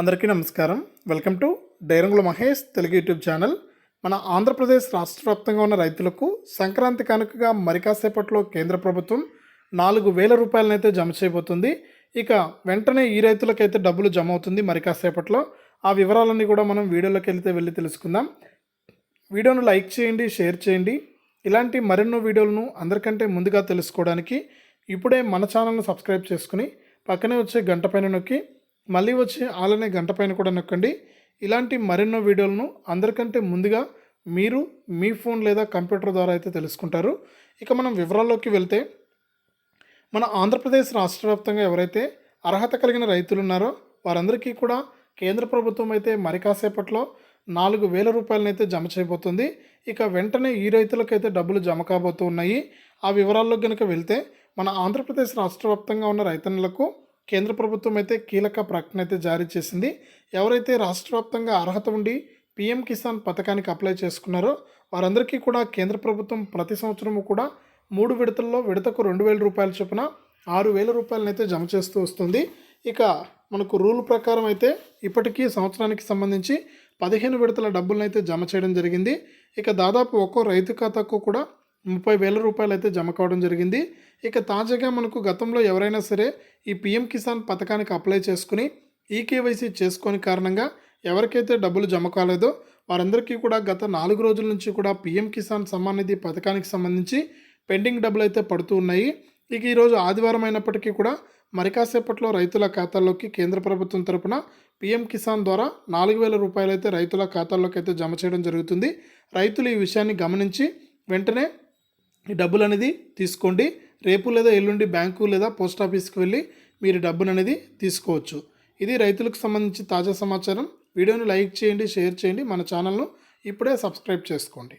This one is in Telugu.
అందరికీ నమస్కారం. Welcome to Dairangula Mahesh Telugu YouTube channel. మన ఆంధ్రప్రదేశ్ రాష్ట్ర వ్యాప్తంగా ఉన్న రైతులకు సంక్రాంతి కానుకగా మరి కాసేపట్లో కేంద్ర ప్రభుత్వం నాలుగు వేల రూపాయలనైతే జమ చేయబోతుంది. ఇక వెంటనే ఈ రైతులకైతే డబ్బులు జమ అవుతుంది మరి కాసేపట్లో ఆ వివరాలన్నీ కూడా మనం వీడియోలోకి వెళ్తే వెళ్ళి తెలుసుకుందాం. వీడియోను లైక్ చేయండి షేర్ చేయండి. ఇలాంటి మరెన్నో వీడియోలను అందరికంటే ముందుగా తెలుసుకోవడానికి ఇప్పుడే మన ఛానల్ను సబ్స్క్రైబ్ చేసుకుని పక్కనే వచ్చే గంట పైన నొక్కి మళ్ళీ వచ్చి ఆలనే గంట పైన కూడా నొక్కండి. ఇలాంటి మరెన్నో వీడియోలను అందరికంటే ముందుగా మీరు మీ ఫోన్ లేదా కంప్యూటర్ ద్వారా అయితే తెలుసుకుంటారు. ఇక మనం వివరాల్లోకి వెళ్తే మన ఆంధ్రప్రదేశ్ రాష్ట్ర వ్యాప్తంగా ఎవరైతే అర్హత కలిగిన రైతులు ఉన్నారో వారందరికీ కూడా కేంద్ర ప్రభుత్వం అయితే మరి కాసేపట్లో నాలుగు వేల రూపాయలనైతే జమ చేయబోతుంది. ఇక వెంటనే ఈ రైతులకైతే డబ్బులు జమ కాబోతూ ఉన్నాయి. ఆ వివరాల్లో కనుక వెళ్తే మన ఆంధ్రప్రదేశ్ రాష్ట్ర వ్యాప్తంగా ఉన్న రైతన్నులకు కేంద్ర ప్రభుత్వం అయితే కీలక ప్రకటన అయితే జారీ చేసింది. ఎవరైతే రాష్ట్ర వ్యాప్తంగా అర్హత ఉండి పీఎం కిసాన్ పథకానికి అప్లై చేసుకున్నారో వారందరికీ కూడా కేంద్ర ప్రభుత్వం ప్రతి సంవత్సరము కూడా మూడు విడతల్లో విడతకు రెండు వేల రూపాయల చొప్పున ఆరు వేల రూపాయలనైతే జమ చేస్తూ వస్తుంది. ఇక మనకు రూల్ ప్రకారం అయితే ఇప్పటికీ సంవత్సరానికి సంబంధించి పదిహేను విడతల డబ్బులనైతే జమ చేయడం జరిగింది. ఇక దాదాపు ఒక్కో రైతు ఖాతాకు కూడా ముప్పై వేల రూపాయలు అయితే జమ కావడం జరిగింది. ఇక తాజాగా మనకు గతంలో ఎవరైనా సరే ఈ పిఎం కిసాన్ పథకానికి అప్లై చేసుకుని ఈకేవైసీ చేసుకొని కారణంగా ఎవరికైతే డబ్బులు జమ కాలేదో వారందరికీ కూడా గత నాలుగు రోజుల నుంచి కూడా పిఎం కిసాన్ సమ్మాన్ నిధి పథకానికి సంబంధించి పెండింగ్ డబ్బులు అయితే పడుతూ ఉన్నాయి. ఇక ఈరోజు ఆదివారం అయినప్పటికీ కూడా మరి కాసేపట్లో రైతుల ఖాతాల్లోకి కేంద్ర ప్రభుత్వం తరపున పీఎం కిసాన్ ద్వారా నాలుగు వేల రూపాయలు అయితే రైతుల ఖాతాల్లోకి అయితే జమ చేయడం జరుగుతుంది. రైతులు ఈ విషయాన్ని గమనించి వెంటనే ఈ డబ్బులు అనేది తీసుకోండి. రేపు లేదా ఎల్లుండి బ్యాంకు లేదా పోస్ట్ ఆఫీస్కి వెళ్ళి మీరు డబ్బును అనేది తీసుకోవచ్చు. ఇది రైతులకు సంబంధించి తాజా సమాచారం. వీడియోను లైక్ చేయండి షేర్ చేయండి. మన ఛానల్ను ఇప్పుడే సబ్స్క్రైబ్ చేసుకోండి.